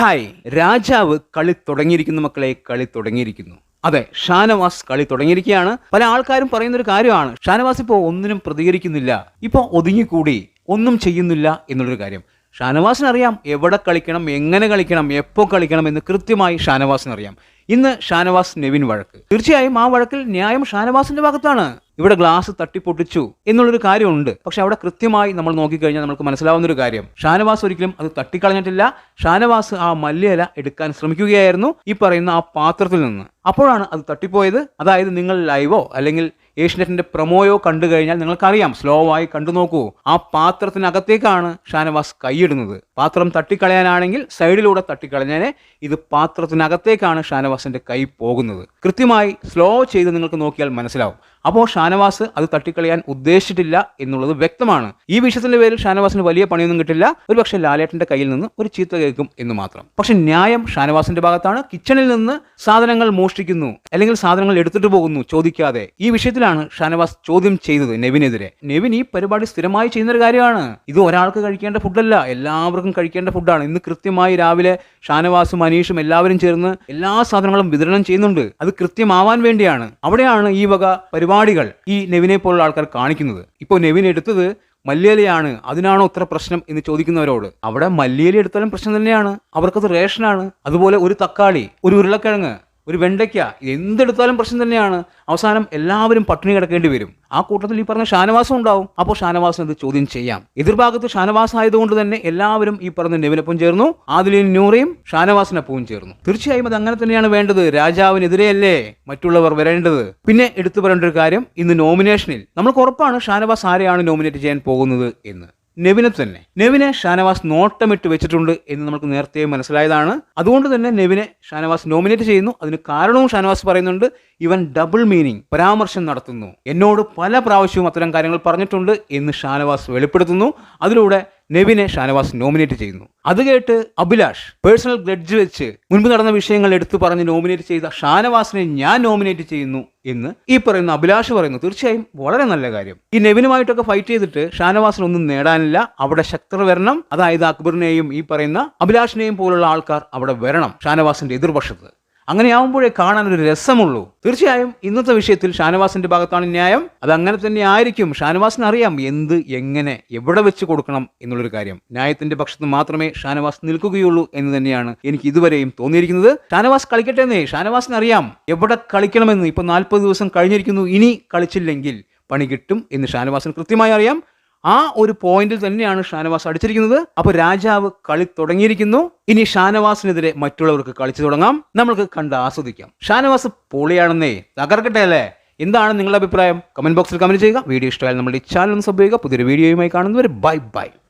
Hi രാജാവ് കളി തുടങ്ങിയിരിക്കുന്നു മക്കളെ കളി തുടങ്ങിയിരിക്കുന്നു. അതെ ഷാനവാസ് കളി തുടങ്ങിയിരിക്കുകയാണ്. പല ആൾക്കാരും പറയുന്ന ഒരു കാര്യമാണ് ഷാനവാസ് ഇപ്പോൾ ഒന്നിനും പ്രതികരിക്കുന്നില്ല ഇപ്പോൾ ഒതുങ്ങിക്കൂടി ഒന്നും ചെയ്യുന്നില്ല എന്നുള്ളൊരു കാര്യം. ഷാനവാസിനറിയാം എവിടെ കളിക്കണം എങ്ങനെ കളിക്കണം എപ്പോൾ കളിക്കണം എന്ന് കൃത്യമായി ഷാനവാസിനറിയാം. ഇന്ന് ഷാനവാസ് നെവിൻ വഴക്ക്. തീർച്ചയായും ആ വഴക്കിൽ ന്യായം ഷാനവാസിന്റെ ഭാഗത്താണ്. ഇവിടെ ഗ്ലാസ് തട്ടിപ്പൊട്ടിച്ചു എന്നുള്ളൊരു കാര്യമുണ്ട്. പക്ഷെ അവിടെ കൃത്യമായി നമ്മൾ നോക്കിക്കഴിഞ്ഞാൽ നമുക്ക് മനസ്സിലാവുന്ന ഒരു കാര്യം. ഷാനവാസ് ഒരിക്കലും അത് തട്ടിക്കളഞ്ഞിട്ടില്ല. ഷാനവാസ് ആ മല്ലിയില എടുക്കാൻ ശ്രമിക്കുകയായിരുന്നു ഈ പറയുന്ന ആ പാത്രത്തിൽ നിന്ന്. അപ്പോഴാണ് അത് തട്ടിപ്പോയത്. അതായത് നിങ്ങൾ ലൈവോ അല്ലെങ്കിൽ ഏഷ്യനെറ്റിന്റെ പ്രമോയോ കണ്ടു കഴിഞ്ഞാൽ നിങ്ങൾക്കറിയാം. സ്ലോ ആയി കണ്ടു നോക്കൂ. ആ പാത്രത്തിനകത്തേക്കാണ് ഷാനവാസ് കൈയിടുന്നത്. പാത്രം തട്ടിക്കളയാനാണെങ്കിൽ സൈഡിലൂടെ തട്ടിക്കളഞ്ഞേനെ ഇത് പാത്രത്തിനകത്തേക്കാണ് ഷാനവാസിന്റെ കൈ പോകുന്നത്. കൃത്യമായി സ്ലോ ചെയ്ത് നിങ്ങൾക്ക് നോക്കിയാൽ മനസ്സിലാവും. അപ്പോൾ ഷാനവാസ് അത് തട്ടിക്കളയാൻ ഉദ്ദേശിച്ചിട്ടില്ല എന്നുള്ളത് വ്യക്തമാണ്. ഈ വിഷയത്തിന്റെ പേരിൽ ഷാനവാസിന് വലിയ പണിയൊന്നും കിട്ടില്ല. ഒരു പക്ഷേ ലാലേട്ടന്റെ കയ്യിൽ നിന്ന് ഒരു ചീത്ത കേൾക്കും എന്ന് മാത്രം. പക്ഷെ ന്യായം ഷാനവാസിന്റെ ഭാഗത്താണ്. കിച്ചണിൽ നിന്ന് സാധനങ്ങൾ മോഷ്ടിക്കുന്നു. അല്ലെങ്കിൽ സാധനങ്ങൾ എടുത്തിട്ട് പോകുന്നു ചോദിക്കാതെ. ഈ വിഷയത്തിലാണ് ഷാനവാസ് ചോദ്യം ചെയ്തത് നെവിനെതിരെ. നെവിൻ ഈ പരിപാടി സ്ഥിരമായി ചെയ്യുന്ന ഒരു കാര്യമാണ്. ഇത് ഒരാൾക്ക് കഴിക്കേണ്ട ഫുഡല്ല. എല്ലാവർക്കും കഴിക്കേണ്ട ഫുഡാണ്. ഇന്ന് കൃത്യമായി രാവിലെ ഷാനവാസും അനീഷും എല്ലാവരും ചേർന്ന് എല്ലാ സാധനങ്ങളും വിതരണം ചെയ്യുന്നുണ്ട്. അത് കൃത്യമാവാൻ വേണ്ടിയാണ്. അവിടെയാണ് ഈ വക പരിപാടികൾ ഈ നെവിനെ പോലുള്ള ആൾക്കാർ കാണിക്കുന്നത്. ഇപ്പോൾ നെവിൻ എടുത്തത് മല്ലിയലയാണ്. അതിനാണോ ഇത്ര പ്രശ്നം എന്ന് ചോദിക്കുന്നവരോട്. അവിടെ മല്ലിയലി എടുത്താലും പ്രശ്നം തന്നെയാണ്. അവർക്കത് റേഷനാണ്. അതുപോലെ ഒരു തക്കാളി ഒരു ഉരുളക്കിഴങ്ങ് ഒരു വെണ്ടയ്ക്ക എന്തെടുത്താലും പ്രശ്നം തന്നെയാണ്. അവസാനം എല്ലാവരും പട്ടിണി കിടക്കേണ്ടി വരും. ആ കൂട്ടത്തിൽ ഈ പറഞ്ഞ ഷാനവാസം ഉണ്ടാവും. അപ്പോൾ ഷാനവാസിന് ഇത് ചോദ്യം ചെയ്യാം. എതിർഭാഗത്ത് ഷാനവാസ് ആയതുകൊണ്ട് തന്നെ എല്ലാവരും ഈ പറഞ്ഞ നെവിനൊപ്പം ചേർന്നു. ആദിലീൻ നൂറയും ഷാനവാസിനൊപ്പവും ചേർന്നു. തീർച്ചയായും അത് അങ്ങനെ തന്നെയാണ് വേണ്ടത്. രാജാവിനെതിരെയല്ലേ മറ്റുള്ളവർ വരേണ്ടത്? പിന്നെ എടുത്തു പറയേണ്ട ഒരു കാര്യം ഇന്ന് നോമിനേഷനിൽ നമ്മൾക്ക് ഉറപ്പാണ് ഷാനവാസ് ആരെയാണ് നോമിനേറ്റ് ചെയ്യാൻ പോകുന്നത് എന്ന്. നെവിനെ തന്നെ. നെവിനെ ഷാനവാസ് നോട്ടമിട്ട് വെച്ചിട്ടുണ്ട് എന്ന് നമുക്ക് നേരത്തെ മനസ്സിലായതാണ്. അതുകൊണ്ട് തന്നെ നെവിനെ ഷാനവാസ് നോമിനേറ്റ് ചെയ്യുന്നു. അതിന് കാരണവും ഷാനവാസ് പറയുന്നുണ്ട്. ഇവൻ ഡബിൾ മീനിങ് പരാമർശം നടത്തുന്നു. എന്നോട് പല പ്രാവശ്യവും അത്തരം കാര്യങ്ങൾ പറഞ്ഞിട്ടുണ്ട് എന്ന് ഷാനവാസ് വെളിപ്പെടുത്തുന്നു. അതിലൂടെ നെവിനെ ഷാനവാസ് നോമിനേറ്റ് ചെയ്യുന്നു. അത് കേട്ട് അഭിലാഷ് പേഴ്സണൽ ഗ്രഡ്ജ് വെച്ച് മുൻപ് നടന്ന വിഷയങ്ങൾ എടുത്തു പറഞ്ഞ് നോമിനേറ്റ് ചെയ്ത ഷാനവാസിനെ ഞാൻ നോമിനേറ്റ് ചെയ്യുന്നു എന്ന് ഈ പറയുന്ന അഭിലാഷ് പറയുന്നു. തീർച്ചയായും വളരെ നല്ല കാര്യം. ഈ നെവിനുമായിട്ടൊക്കെ ഫൈറ്റ് ചെയ്തിട്ട് ഷാനവാസിനൊന്നും നേടാനില്ല. അവിടെ ശക്തർ വരണം. അതായത് അക്ബറിനെയും ഈ പറയുന്ന അഭിലാഷിനെയും പോലുള്ള ആൾക്കാർ അവിടെ വരണം. ഷാനവാസിന്റെ എതിർപക്ഷത്ത് അങ്ങനെയാവുമ്പോഴേ കാണാൻ ഒരു രസമുള്ളൂ. തീർച്ചയായും ഇന്നത്തെ വിഷയത്തിൽ ഷാനവാസിന്റെ ഭാഗത്താണ് ന്യായം. അത് അങ്ങനെ തന്നെ ആയിരിക്കും. ഷാനവാസിന് അറിയാം എന്ത് എങ്ങനെ എവിടെ വെച്ച് കൊടുക്കണം എന്നുള്ളൊരു കാര്യം. ന്യായത്തിന്റെ പക്ഷത്ത് മാത്രമേ ഷാനവാസ് നിൽക്കുകയുള്ളൂ എന്ന് തന്നെയാണ് എനിക്ക് ഇതുവരെയും തോന്നിയിരിക്കുന്നത്. ഷാനവാസ് കളിക്കട്ടെ എന്നേ. ഷാനവാസിന് അറിയാം എവിടെ കളിക്കണമെന്ന്. ഇപ്പൊ നാൽപ്പത് ദിവസം കഴിഞ്ഞിരിക്കുന്നു. ഇനി കളിച്ചില്ലെങ്കിൽ പണി കിട്ടും എന്ന് ഷാനവാസിന് കൃത്യമായി അറിയാം. ആ ഒരു പോയിന്റിൽ തന്നെയാണ് ഷാനവാസ് അടിച്ചിരിക്കുന്നത്. അപ്പോൾ രാജാവ് കളി തുടങ്ങിയിരിക്കുന്നു. ഇനി ഷാനവാസിനെതിരെ മറ്റുള്ളവർക്ക് കളിച്ചു തുടങ്ങാം. നമ്മൾക്ക് കണ്ട് ആസ്വദിക്കാം. ഷാനവാസ് പൊളിയാണെന്നേ തകർക്കട്ടെ അല്ലേ? എന്താണ് നിങ്ങളുടെ അഭിപ്രായം? കമന്റ് ബോക്സിൽ കമന്റ് ചെയ്യുക. വീഡിയോ ഇഷ്ടമായാൽ നമ്മുടെ ഈ ചാനൽ ഒന്ന് സബ് ചെയ്യുക. പുതിയൊരു വീഡിയോയുമായി കാണുന്നവർ ബൈ ബൈ